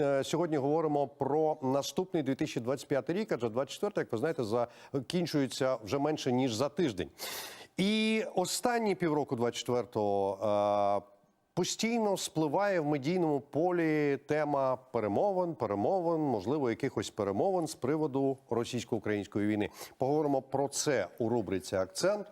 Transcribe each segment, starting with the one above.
е, сьогодні говоримо про наступний 2025 рік, адже 24, як ви знаєте, закінчується вже менше ніж за тиждень. І останні півроку 24-го е, постійно спливає в медійному полі тема перемовин, перемовин, можливо, якихось перемовин з приводу російсько-української війни. Поговоримо про це у рубриці Акцент.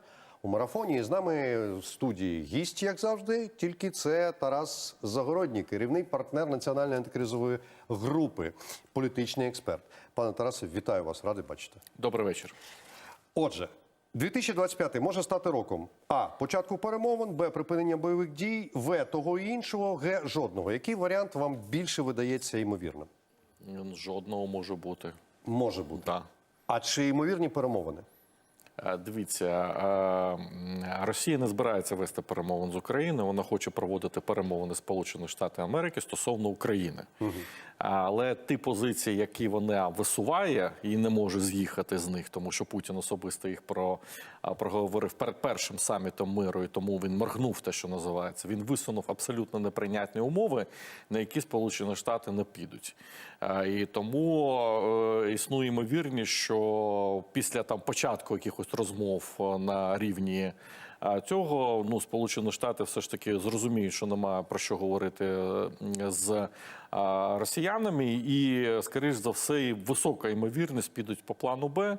У марафоні І з нами в студії гість, як завжди, тільки це Тарас Загородній, керівний партнер національної антикризової групи, політичний експерт. Пане Тарасе, вітаю вас, радий бачити. Добрий вечір. Отже, 2025 може стати роком А. Початку перемовин, Б. Припинення бойових дій, В. Того і іншого, Г. Жодного. Який варіант вам більше видається ймовірним? Жодного може бути. Може бути. Да. А чи ймовірні перемовини? Е, Дивіться, е, Росія не збирається вести перемовин з України. Вона хоче проводити перемовини Сполучених Штатів Америки стосовно України. Але ті позиції, які вона висуває, і не може з'їхати з них, тому що Путін особисто їх про проговорив перед першим самітом миру, і тому він моргнув те, що називається. Він висунув абсолютно неприйнятні умови, на які Сполучені Штати не підуть. І тому е, існує ймовірність, що після там початку якихось розмов е, на рівні. Цього ну Сполучені Штати все ж таки зрозуміють, що немає про що говорити е, з росіянами, і скоріш за все, висока ймовірність підуть по плану Б.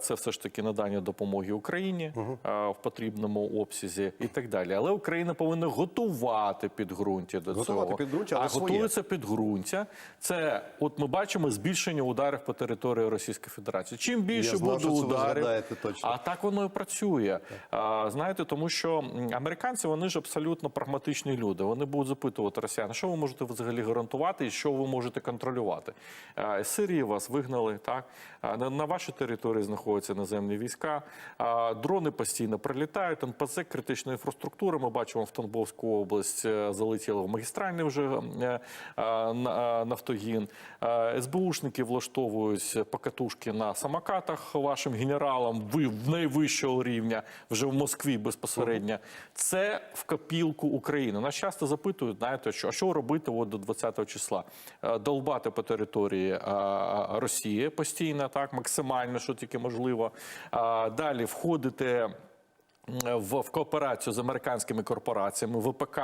Це все ж таки надання допомоги Україні в потрібному обсязі і так далі. Але Україна повинна готувати підґрунтя до Готувати цього. підґрунтя, а готується підґрунтя. Це от ми бачимо збільшення ударів по території Російської Федерації. Чим більше буде що ударів, точно. а так воно і працює. А, знаєте, тому що американці вони ж абсолютно прагматичні люди. Вони будуть запитувати росіян, що ви можете взагалі гарантувати і що ви можете контролювати. З Сирії вас вигнали, так на, на вашій території знаходяться наземні війська. Дрони постійно прилітають. НПЦ критична інфраструктура. Ми бачимо в Тамбовську область е, залетіло в магістральний вже е, е, на- е, нафтогін. Е, СБУшники влаштовують покатушки на самокатах вашим генералам ви в найвищого рівня вже в Москві безпосередньо. Це в копілку України. Нас часто запитують, знаєте, що а що робити от до 20 числа? Е, Долбати по території е, Росії постійно, так максимально, що тільки можливо. Е, Далі входити в, в кооперацію з американськими корпораціями ВПК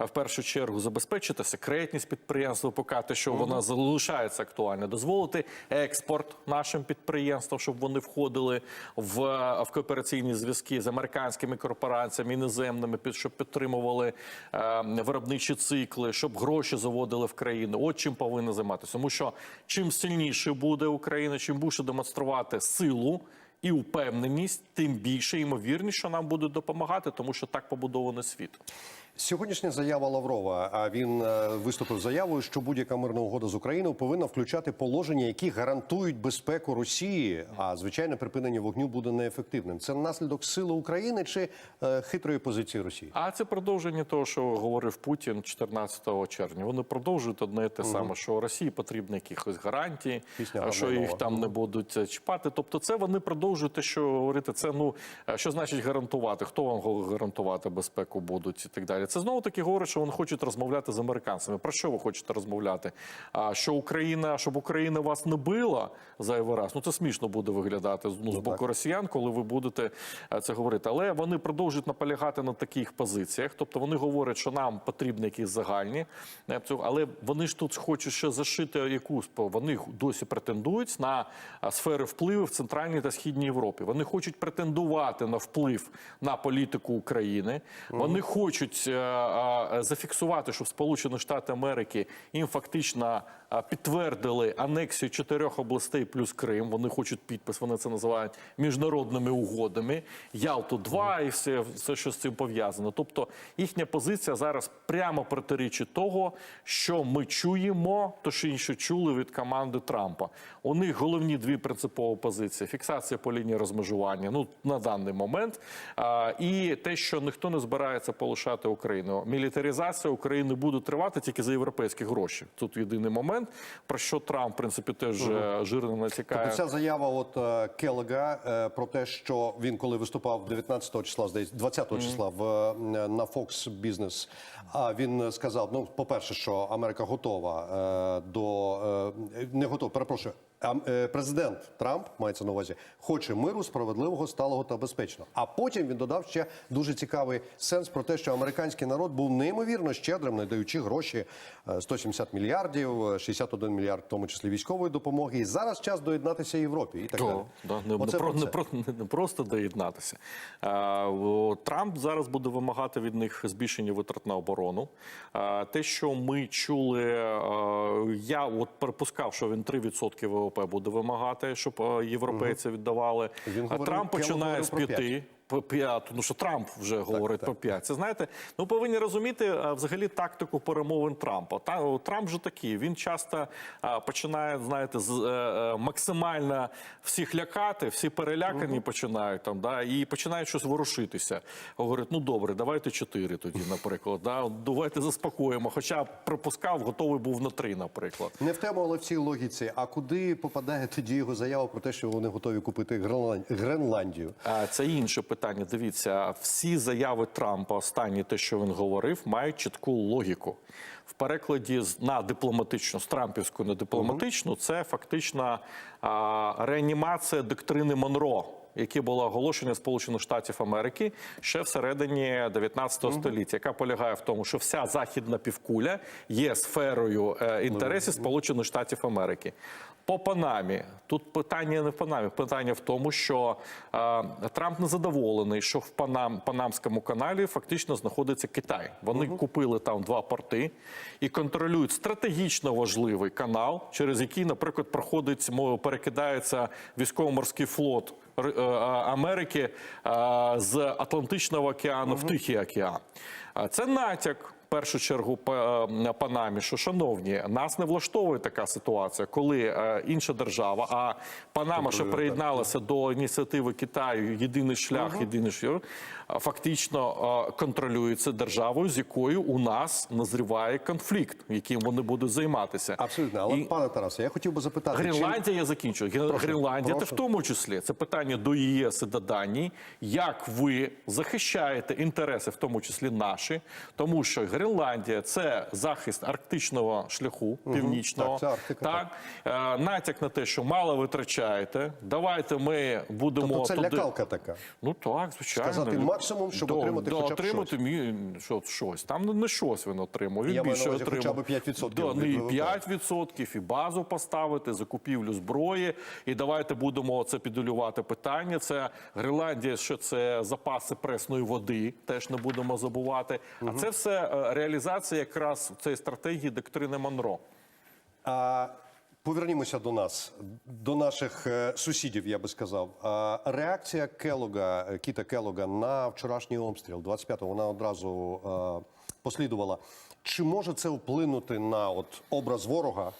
в першу чергу забезпечити секретність підприємств ВПК, те, що вона залишається актуальна, дозволити експорт нашим підприємствам, щоб вони входили в, в коопераційні зв'язки з американськими корпораціями іноземними, під щоб підтримували е, виробничі цикли, щоб гроші заводили в країну. От чим повинна займатися, тому що чим сильніше буде Україна, чим більше демонструвати силу і упевненість, тим більше ймовірність, що нам будуть допомагати, тому що так побудований світ. Сьогоднішня заява Лаврова. А він е, виступив заявою, що будь-яка мирна угода з Україною повинна включати положення, які гарантують безпеку Росії. А звичайне припинення вогню буде неефективним. Це наслідок сили України чи е, хитрої позиції Росії? А це продовження того, що говорив Путін 14 червня. Вони продовжують одне і те саме, що Росії потрібні якихось гарантії, Пісня що їх нова. там не будуть е, чіпати. Тобто, це вони продовжують те, що говорити. Це ну що значить гарантувати? Хто вам гарантувати безпеку будуть і так далі. Це знову таки говорить, що вони хочуть розмовляти з американцями. Про що ви хочете розмовляти? А що Україна, щоб Україна вас не била зайвий раз? Ну це смішно буде виглядати ну, з боку росіян, коли ви будете е, це говорити. Але вони продовжують наполягати на таких позиціях. Тобто вони говорять, що нам потрібні якісь загальні, е, але вони ж тут хочуть ще зашити якусь по- вони досі претендують на е, сфери впливу в центральній та східній Європі. Вони хочуть претендувати на вплив на політику України. Вони хочуть зафіксувати, що в Сполучені Штати Америки їм фактично е, підтвердили анексію чотирьох областей плюс Крим. Вони хочуть підпис. Вони це називають міжнародними угодами. Ялту 2 і все, все, що з цим пов'язано. Тобто їхня позиція зараз прямо протирічить того, що ми чуємо, то що інше чули від команди Трампа. У них головні дві принципові позиції: фіксація по лінії розмежування. Ну на даний момент, а, і те, що ніхто не збирається полишати Україну. Україну. Мілітаризація України буде тривати тільки за європейські гроші. Тут єдиний момент, про що Трамп, в принципі, теж е, жирно натякає. Тобто ця заява от е, Келега е, про те, що він коли виступав 19 числа, здається, 20 числа в на Fox Business, а він сказав: ну, по-перше, що Америка готова до не готова, перепрошую. Е, Президент Трамп мається на увазі, хоче миру, справедливого, сталого та безпечного. А потім він додав ще дуже цікавий сенс про те, що американський народ був неймовірно щедрим, надаючи гроші е, 170 мільярдів, е, 61 мільярд, в тому числі військової допомоги. І зараз час доєднатися Європі і так далі. То, да, не, не, про, не, про, не, не просто доєднатися. А, о, Трамп зараз буде вимагати від них збільшення витрат на оборону. А, те, що ми чули, а, я от припускав, що він 3% ВВП буде вимагати, щоб європейці віддавали. Він а Трамп починає з п'яти. По п'ять, ну що Трамп вже говорить так. про п'ять. Це знаєте, ну повинні розуміти взагалі тактику перемовин Трампа. Та Трамп же такий. Він часто починає, знаєте, з е, е, максимально всіх лякати, всі перелякані починають там, да, і починають щось ворушитися. Говорить, ну добре, давайте чотири тоді, наприклад. Да, давайте заспокоїмо. Хоча припускав, готовий був на три, наприклад. Не в тему, але в цій логіці. А куди попадає тоді його заява про те, що вони готові купити Гренланд- Гренландію? А, Це інше питання. Дивіться, всі заяви Трампа, останні те, що він говорив, мають чітку логіку. В перекладі на дипломатичну, з трампівську на дипломатичну, це фактично а, реанімація доктрини Монро. Яке було оголошення Сполучених Штатів Америки ще всередині 19 століття, яка полягає в тому, що вся західна півкуля є сферою е, інтересів Сполучених Штатів Америки. По Панамі тут питання не в Панамі, питання в тому, що е, Трамп не задоволений, що в Панам, Панамському каналі фактично знаходиться Китай. Вони купили там два порти і контролюють стратегічно важливий канал, через який, наприклад, проходить мо- перекидається військово-морський флот е, Америки е, з Атлантичного океану в Тихий океан. А Це натяк. Першу чергу е, Панамі, що шановні, нас не влаштовує така ситуація, коли е, інша держава, а Панама ще приєдналася до ініціативи Китаю Єдиний шлях, єдиний шлях, фактично е, контролюється державою, з якою у нас назріває конфлікт, яким вони будуть займатися. Абсолютно. Але І- пане Тарасе, я хотів би запитати, чи- Гренландія, я закінчую. Ген- Гренландія, прошу. це в тому числі це питання до ЄС і до Данії. Як ви захищаєте інтереси, в тому числі наші, тому що Гренландія це захист арктичного шляху північного. Так, так. Е, натяк на те, що мало витрачаєте. Давайте ми будемо Тобто це туди. лякалка така. Ну так, звичайно. Сказати максимум, щоб отримати хоча б отримати мі- що, щось. Там не щось він отримав. Він Я більше увазі хоча отримав. б 5% Да, ну, і 5%, і базу поставити, закупівлю зброї. І давайте будемо це підолювати питання. Це Гренландія, що це запаси пресної води, теж не будемо забувати. А це все е, реалізація якраз цієї стратегії доктрини Монро. А, повернімося до нас, до наших е, сусідів, я би сказав. Реакція Келога, е, Кіта Келога на вчорашній обстріл 25-го, вона одразу е, послідувала. Чи може це вплинути на от, образ ворога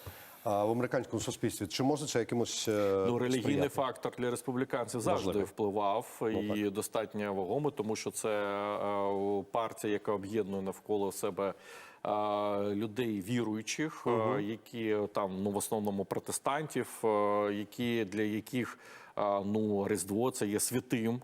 в американському суспільстві? Чи може це якимось е, Ну, релігійний сприяти? фактор для республіканців завжди Важливий. впливав і достатньо вагомий, тому що це е, партія, яка об'єднує навколо себе. е, Людей віруючих, е, які там ну в основному протестантів, які для яких ну Різдво це є святим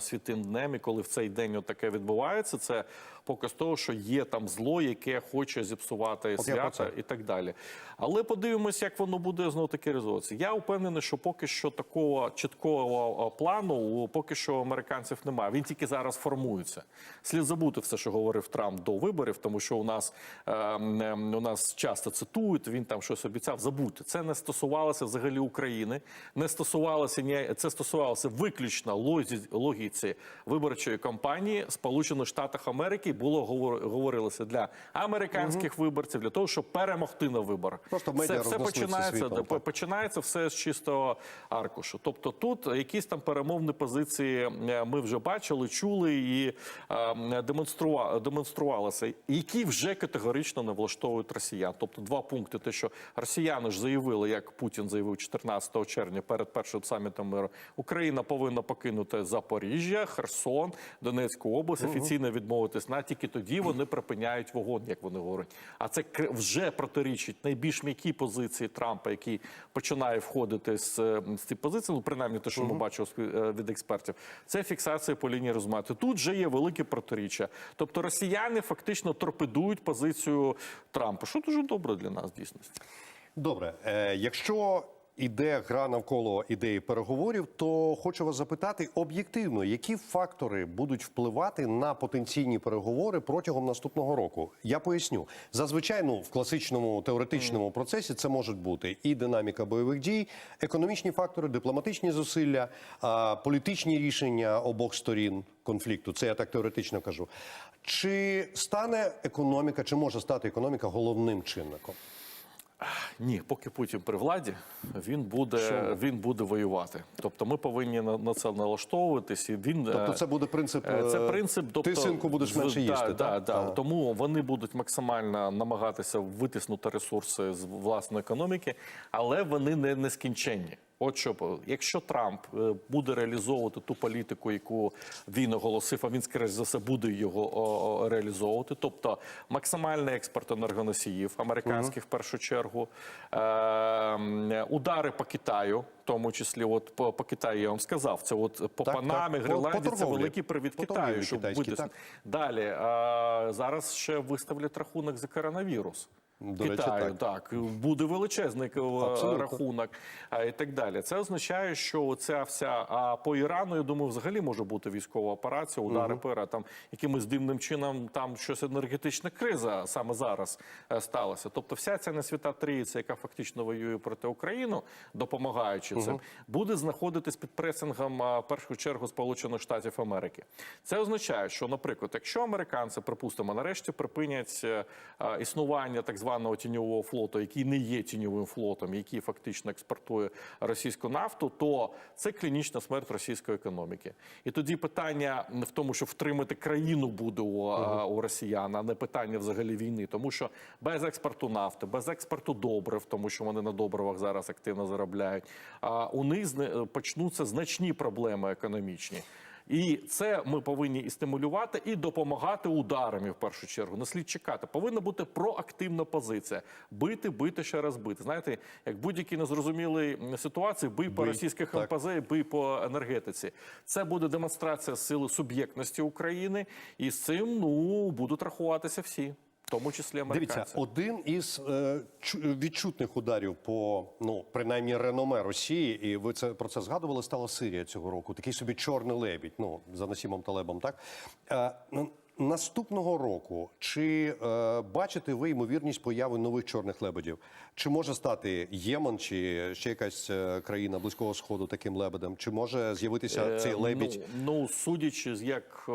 святим днем. І коли в цей день таке відбувається, це показ того, що є там зло, яке хоче зіпсувати свята і так далі. Але подивимось, як воно буде знову таки реалізовуватися. Я впевнений, що поки що такого чіткого плану поки що у американців немає. Він тільки зараз формується. Слід забути все, що говорив Трамп до виборів, тому що у нас е, у нас часто цитують. Він там щось обіцяв. Забудьте. Це не стосувалося взагалі України, не стосувалося ні це стосувалося виключно логіці виборчої кампанії Сполучених Штатів Америки. Було говор- говорилося для американських виборців для того, щоб перемогти на виборах. Просто медіа це, все починається, так. починається все з чистого аркушу. Тобто тут якісь там перемовні позиції ми вже бачили, чули і е, демонструва, демонструвалися, які вже категорично не влаштовують росіян. Тобто два пункти: те, що росіяни ж заявили, як Путін заявив 14 червня перед першим самітом миру. Україна повинна покинути Запоріжжя, Херсон, Донецьку область, офіційно відмовитись на тільки тоді вони припиняють вогонь, як вони говорять. А це вже протирічить найбільш м'якій позиції Трампа, який починає входити з, е, з цієї позиції, ну принаймні те, що ми бачимо з- е, від експертів. Це фіксація по лінії розмату. Тут вже є велике протиріччя. Тобто росіяни фактично торпедують позицію Трампа, що дуже добре для нас дійсності. Добре, е, якщо іде гра навколо ідеї переговорів, то хочу вас запитати об'єктивно, які фактори будуть впливати на потенційні переговори протягом наступного року? Я поясню. Зазвичай ну, в класичному теоретичному процесі це можуть бути і динаміка бойових дій, економічні фактори, дипломатичні зусилля, політичні рішення обох сторін конфлікту. Це я так теоретично кажу. Чи стане економіка, чи може стати економіка головним чинником? Ні, поки Путін при владі, він буде, він буде воювати. Тобто ми повинні на, на це налаштовуватись. І він Тобто е, це буде принцип. Е, Це е, принцип, тобто, ти синку будеш менше їсти. Да, так? да. Ага. Тому вони будуть максимально намагатися витиснути ресурси з власної економіки, але вони не нескінченні. От що по- якщо Трамп е, буде реалізовувати ту політику, яку він оголосив, а він скоріш за все буде його реалізовувати, тобто максимальний експорт енергоносіїв американських в першу чергу, е, удари по Китаю, в тому числі, от по, по Китаю я вам сказав, це от по Так, Панамі, так. Гренландії, це великий привід По Китаю, щоб так. Далі е, зараз ще виставлять рахунок за коронавірус. До речі, Китаю, так. так. буде величезний е, Абсолютно. рахунок а, і так далі. Це означає, що ця вся а по Ірану, я думаю, взагалі може бути військова операція, удари по Ірану. Там якимось дивним чином там щось енергетична криза саме зараз е, сталася. Тобто, вся ця несвята трійця, яка фактично воює проти України, допомагаючи цим, буде знаходитись під пресингом в першу чергу Сполучених Штатів Америки. Це означає, що, наприклад, якщо американці, припустимо, нарешті припинять е, існування так званого тіньового флоту, який не є тіньовим флотом, який фактично експортує російську нафту, то це клінічна смерть російської економіки. І тоді питання в тому, що втримати країну буде у, у росіян, а не питання взагалі війни, тому що без експорту нафти, без експорту добрив, тому що вони на добривах зараз активно заробляють. А у них почнуться значні проблеми економічні. І це ми повинні і стимулювати, і допомагати ударами в першу чергу. Не слід чекати. Повинна бути проактивна позиція. Бити, бити, ще раз бити. Знаєте, як будь-які незрозумілі ситуації, бий по російських так. МПЗ, бий по енергетиці. Це буде демонстрація сили суб'єктності України, і з цим ну будуть рахуватися всі, тому числі американці. Дивіться, один із е, відчутних ударів по ну принаймні реноме Росії, і ви це про це згадували. Стала Сирія цього року. Такий собі чорний лебідь. Ну за Насімом Талебом, так е, ну, наступного року. Чи е, бачите ви ймовірність появи нових чорних лебедів? Чи може стати Ємен, чи ще якась е, країна близького сходу таким лебедем? Чи може з'явитися цей Е, лебідь? Ну, ну судячи з як е,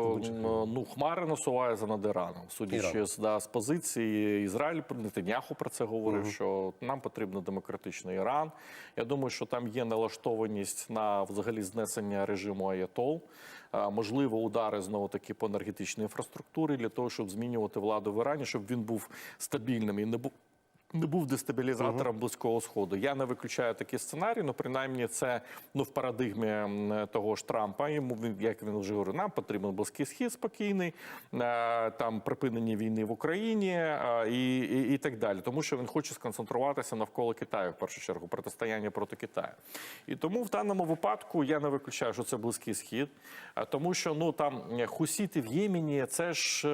ну хмари насуваються над Іраном, судячи Іран. з, да, з позиції Ізраїль, Нетаньяху про це говорив, що нам потрібен демократичний Іран. Я думаю, що там є налаштованість на взагалі знесення режиму Аятол. Можливо, удари знову таки по енергетичній інфраструктурі для того, щоб змінювати владу в Ірані, щоб він був стабільним і не був. Не був дестабілізатором близького сходу. Я не виключаю такий сценарій. Ну принаймні, це ну в парадигмі того ж Трампа. Йому він як він вже говорив, нам потрібен близький схід спокійний, е, там припинення війни в Україні е, і, і, і так далі. Тому що він хоче сконцентруватися навколо Китаю, в першу чергу, протистояння проти Китаю. І тому в даному випадку я не виключаю, що це близький схід, е, тому що ну там хусіти в Ємені, це ж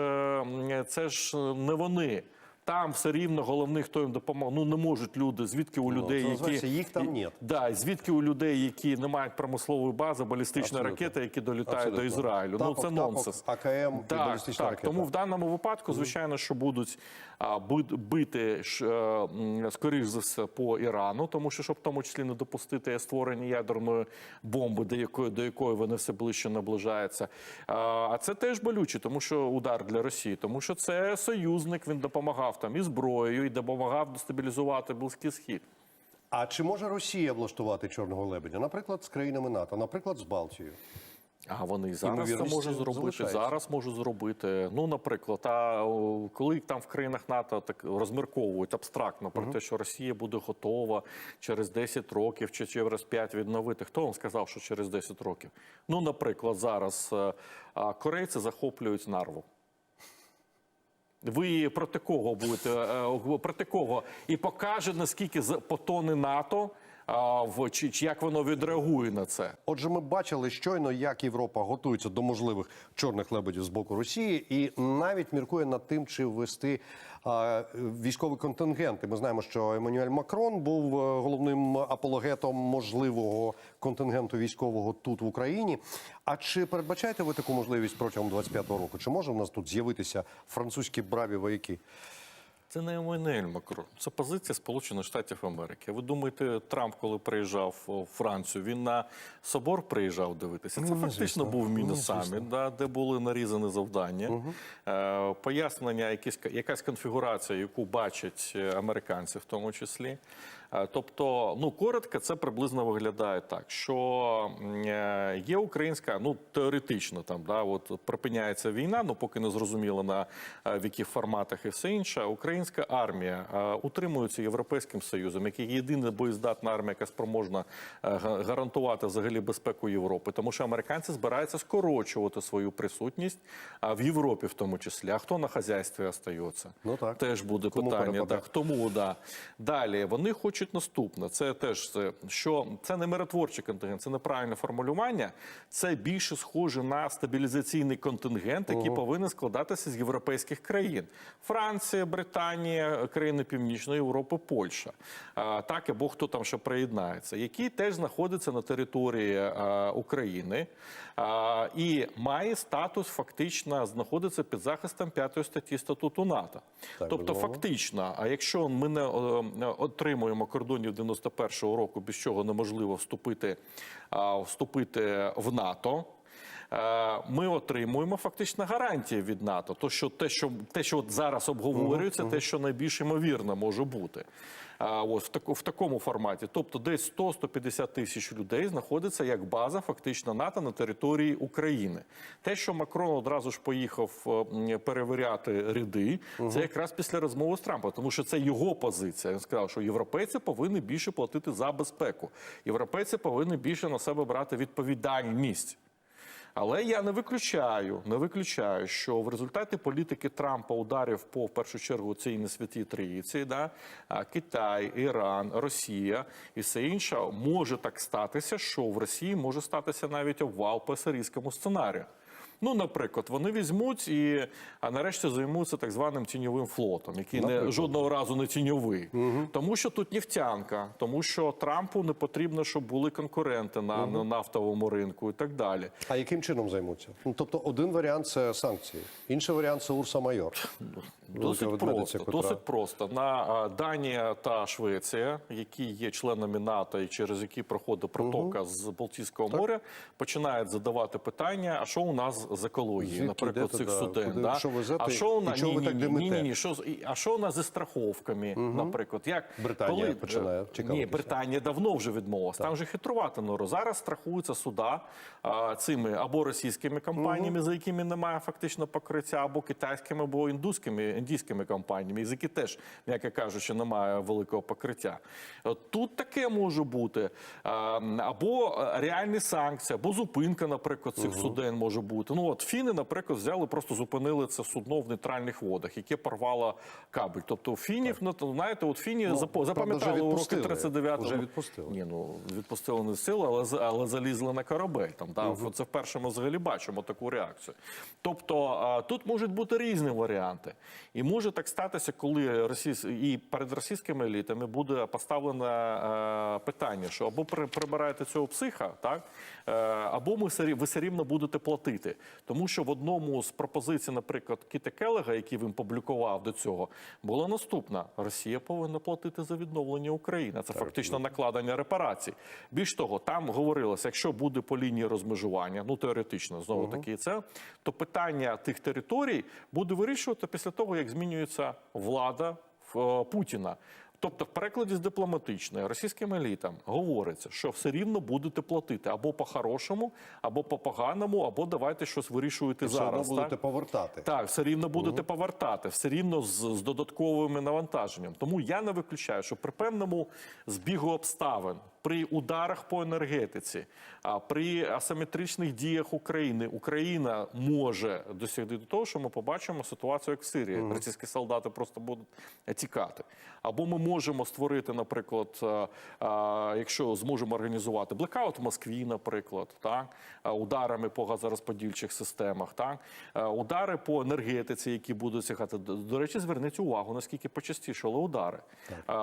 це ж не вони. Там все рівно головний, хто їм допомагає. Ну не можуть люди. Звідки у людей, це які їх там і- нет. Да, звідки у людей, які не мають промислової бази, балістичні ракети, які долітають Абсолютно. до Ізраїлю. Тапок, ну це тапок, нонсенс. АКМ і так, балістична так. ракета. Тому в даному випадку, звичайно, що будуть а, бит- бити е, скоріш за все по Ірану, тому що щоб в тому числі не допустити створення ядерної бомби, до якої до якої вони все ближче наближаються. А, а це теж болюче, тому що удар для Росії, тому що це союзник. Він допомагав там і зброєю, і допомагав дестабілізувати близький схід. А чи може Росія влаштувати чорного лебедя? Наприклад, з країнами НАТО, наприклад, з Балтією? А вони і зараз це можуть зробити. залишається. Зараз можуть зробити. Ну, наприклад, а коли там в країнах НАТО так розмірковують абстрактно про те, що Росія буде готова через 10 років чи через 5 відновити. Хто вам сказав, що через 10 років? Ну, наприклад, зараз е, корейці захоплюють нарву. Ви проти кого будете е, проти кого і покаже наскільки потоне НАТО в чи, чи як воно відреагує на це? Отже, ми бачили щойно, як Європа готується до можливих чорних лебедів з боку Росії, і навіть міркує над тим, чи ввести а, військовий контингент. І ми знаємо, що Еммануель Макрон був е, головним апологетом можливого контингенту військового тут в Україні. А чи передбачаєте ви таку можливість протягом 25-го року? Чи може в нас тут з'явитися французькі браві вояки? Це не Еммануель Макрон, це позиція Сполучених Штатів Америки. Ви думаєте, Трамп, коли приїжджав у Францію, він на собор приїжджав дивитися? Це Ну, фактично звісно. був Ну, мінусамі, да, де були нарізані завдання, е, пояснення, якісь, якась конфігурація, яку бачать е, американці, в тому числі. Е, Тобто, ну коротко, це приблизно виглядає так, що е, є українська, ну теоретично там, да, от припиняється війна, ну поки не зрозуміло на е, в яких форматах і все інше. Українська армія утримується Європейським Союзом, який єдина боєздатна армія, яка спроможна гарантувати взагалі безпеку Європи, тому що американці збираються скорочувати свою присутність в Європі, в тому числі. А хто на хазяйстві остається? Ну так. Теж буде Кому питання. перепаде? Так, тому да. Далі вони хочуть наступне. Це теж це, що це не миротворчий контингент, це неправильне формулювання. Це більше схоже на стабілізаційний контингент, який повинен складатися з європейських країн: Франція, Британія, країни Північної Європи, Польща. А, так або хто там ще приєднається, які теж знаходяться на території а, України а, і має статус фактично знаходиться під захистом п'ятої статті статуту НАТО. Так, тобто, безумовно. фактично, а якщо ми не отримуємо кордонів 91-го року, без чого неможливо вступити, а, вступити в НАТО. е, Ми отримуємо фактично гарантії від НАТО. То що те, що те, що от зараз обговорюється, те, що найбільш ймовірно може бути. Ось в, таку, в такому форматі. Тобто, десь 100-150 тисяч людей знаходиться як база фактично НАТО на території України. Те, що Макрон одразу ж поїхав е, перевіряти ряди, це якраз після розмови з Трампом, тому що це його позиція. Він сказав, що європейці повинні більше платити за безпеку. Європейці повинні більше на себе брати відповідальність. Але я не виключаю, не виключаю, що в результаті політики Трампа ударів по в першу чергу цій несвятій трійці, да, Китай, Іран, Росія і все інше, може так статися, що в Росії може статися навіть обвал по сирійському сценарію. Ну, наприклад, вони візьмуть і а, нарешті займуться так званим тіньовим флотом, який не жодного разу не тіньовий, тому що тут нефтянка, тому що Трампу не потрібно, щоб були конкуренти на, на нафтовому ринку і так далі. А яким чином займуться? Ну тобто, один варіант це санкції, інший варіант це Урса Майор. Досить просто, досить просто. На Данія та Швеція, які є членами НАТО і через які проходить протока з Балтійського моря, починають задавати питання: а що у нас з екологією, наприклад, цих суден? да? що везете а що у нас ні, так ні, ні, ні, ні, що а що у нас зі страховками, наприклад? Як Британія починає Ні. Британія давно вже відмовилась. Там вже хитрувати нору. Зараз страхуються суда а, цими або російськими компаніями, за якими немає фактично покриття, або китайськими, або індуськими індійськими компаніями, з які теж, м'яко кажучи, немає великого покриття. Тут таке може бути або реальні санкції, або зупинка, наприклад, цих суден може бути. Ну от фіни, наприклад, взяли, просто зупинили це судно в нейтральних водах, яке порвало кабель. Тобто фінів, ну, знаєте, от фіні правда, запам'ятали уроки 39-го. Вже відпустили. Ні, ну відпустили не сили, але але залізли на корабель. Там да, це вперше ми взагалі бачимо таку реакцію. Тобто тут можуть бути різні варіанти, і може так статися, коли російсь... і перед російськими елітами буде поставлене е, питання, що або при- прибираєте цього психа, так е, або ми ви все рівно будете платити. Тому що в одному з пропозицій, наприклад, Кіта Келега, який він публікував до цього, була наступна: Росія повинна платити за відновлення України. Це фактично накладення репарацій. Більш того, там говорилося, якщо буде по лінії розмежування, ну теоретично знову таки це, то питання тих територій буде вирішувати після того, як змінюється влада в, е, Путіна. Тобто, в перекладі з дипломатичної російським елітам говориться, що все рівно будете платити або по-хорошому, або по-поганому, або давайте щось вирішуєте Все зараз. будете так? повертати. Так, все рівно будете повертати, все рівно з, з додатковими навантаженням. Тому я не виключаю, що при певному збігу обставин, при ударах по енергетиці, а при асиметричних діях України, Україна може досягти до того, що ми побачимо ситуацію як в Сирії. Російські солдати просто будуть тікати. Або ми можемо створити, наприклад, е, е, якщо зможемо організувати блекаут в Москві, наприклад, так е, ударами по газорозподільчих системах, так удари по енергетиці, які будуть сягати. До, речі, зверніть увагу, наскільки почастішали удари.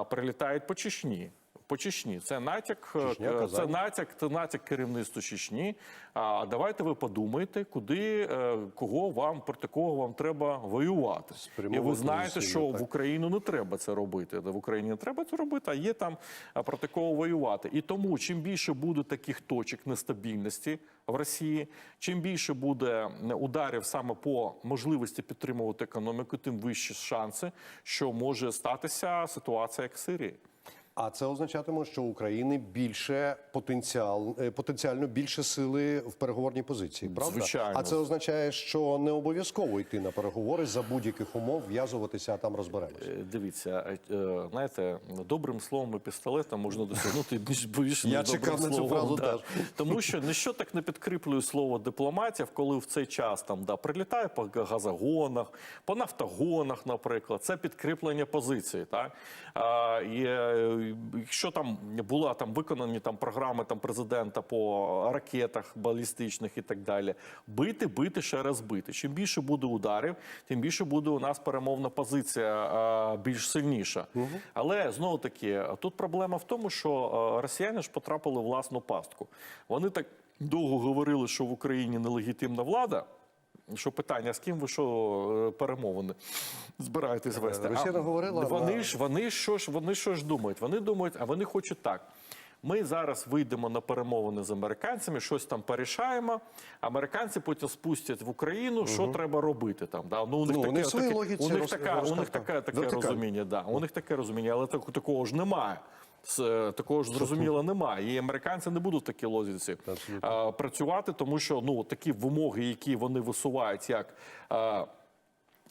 Прилітають по Чечні. По Чечні це натяк, е, Чечня, це натяк, це натяк керівництву Чечні. А давайте ви подумайте, куди е, кого вам проти кого вам треба воювати. І ви знаєте, що так. в Україну не треба це робити. В Україні не треба це робити, а є там проти кого воювати. І тому чим більше буде таких точок нестабільності в Росії, чим більше буде ударів саме по можливості підтримувати економіку, тим вищі шанси, що може статися ситуація як в Сирії. А це означатиме, що України більше потенціал, е, потенціально більше сили в переговорній позиції. Правда? Звичайно. А це означає, що не обов'язково йти на переговори за будь-яких умов, в'язуватися, а там розберемося. Е, Дивіться, е, знаєте, добрим словом і пістолетом можна досягнути більш більше Я чекав на цю фразу да. теж. Тому що ніщо так не підкріплює слово дипломатів, коли в цей час там да прилітає по газогонах, по нафтогонах, наприклад, це підкріплення позиції. Так а, і якщо там була там виконані там програми там президента по ракетах балістичних і так далі, бити, бити, ще раз бити. Чим більше буде ударів, тим більше буде у нас перемовна позиція а, більш сильніша. Але знову таки тут проблема в тому, що а, росіяни ж потрапили в власну пастку. Вони так довго говорили, що в Україні нелегітимна влада. Що питання, з ким ви що е, перемовини збираєтесь вести? Росія говорила вони ж вони що ж вони що ж думають? Вони думають, а вони хочуть так. Ми зараз вийдемо на перемовини з американцями, щось там порішаємо. Американці потім спустять в Україну, що треба робити там. Да? Ну, у них Ну, таке, таке- у них роз- така, у них розкажуть, таке, розуміння. Да. У них таке розуміння, але так, такого ж немає. Е, Такого ж зрозуміло немає. І американці не будуть в такій Абсолютно. е, працювати, тому що ну такі вимоги, які вони висувають, як. е,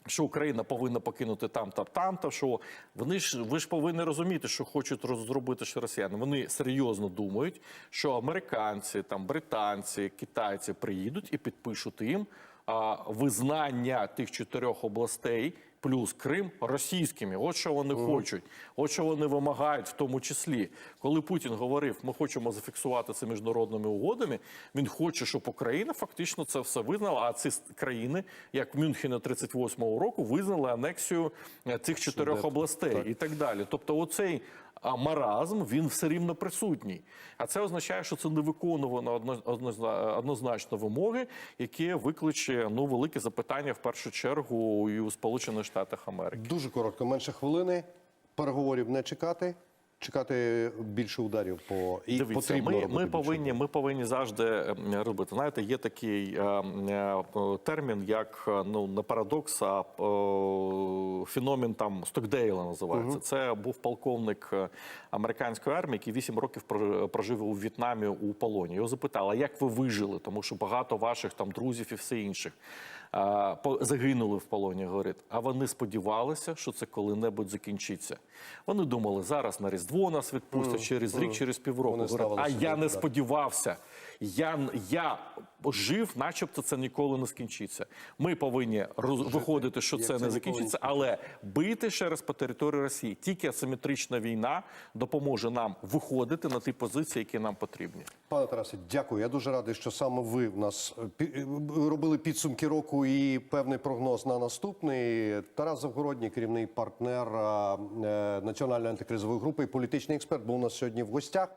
що Україна повинна покинути там та там, та що вони ж ви ж повинні розуміти, що хочуть роз- зробити ще росіяни. Вони серйозно думають, що американці, там британці, китайці приїдуть і підпишуть їм а, визнання тих чотирьох областей. Плюс Крим російськими, от що вони хочуть, от що вони вимагають, в тому числі, коли Путін говорив, ми хочемо зафіксувати це міжнародними угодами. Він хоче, щоб Україна фактично це все визнала. А ці країни, як Мюнхена 38-го року, визнали анексію е, цих чотирьох областей областей і так далі. Тобто, оцей а, маразм він все рівно присутній. А це означає, що це не виконувано одно- однозначно вимоги, які викличе ну велике запитання в першу чергу і у Сполучених Штатах Америки. Дуже коротко, менше хвилини. Переговорів не чекати. Чекати більше ударів по і Дивіться, потрібно ми, робити ми більше повинні, ми повинні завжди е, робити. Знаєте, є такий е, е, термін, як е, ну не парадокс, а е, феномен там Стокдейла називається. Це був полковник е, американської армії, який 8 років прожив у В'єтнамі у полоні. Його запитали, як ви вижили? Тому що багато ваших там друзів і все інших. е, Загинули в полоні, говорить. А вони сподівалися, що це коли-небудь закінчиться. Вони думали, зараз на Різдво нас відпустять через рік, через півроку. Вони а я не сподівався. Я, я жив, начебто це ніколи не скінчиться. Ми повинні роз, виходити, що це це не закінчиться, але бити ще раз по території Росії. Тільки асиметрична війна допоможе нам виходити на ті позиції, які нам потрібні. Пане Тарасе, дякую. Я дуже радий, що саме ви в нас е, робили підсумки року і певний прогноз на наступний. Тарас Завгородній, керівний партнер е, Національної антикризової групи і політичний експерт, був у нас сьогодні в гостях.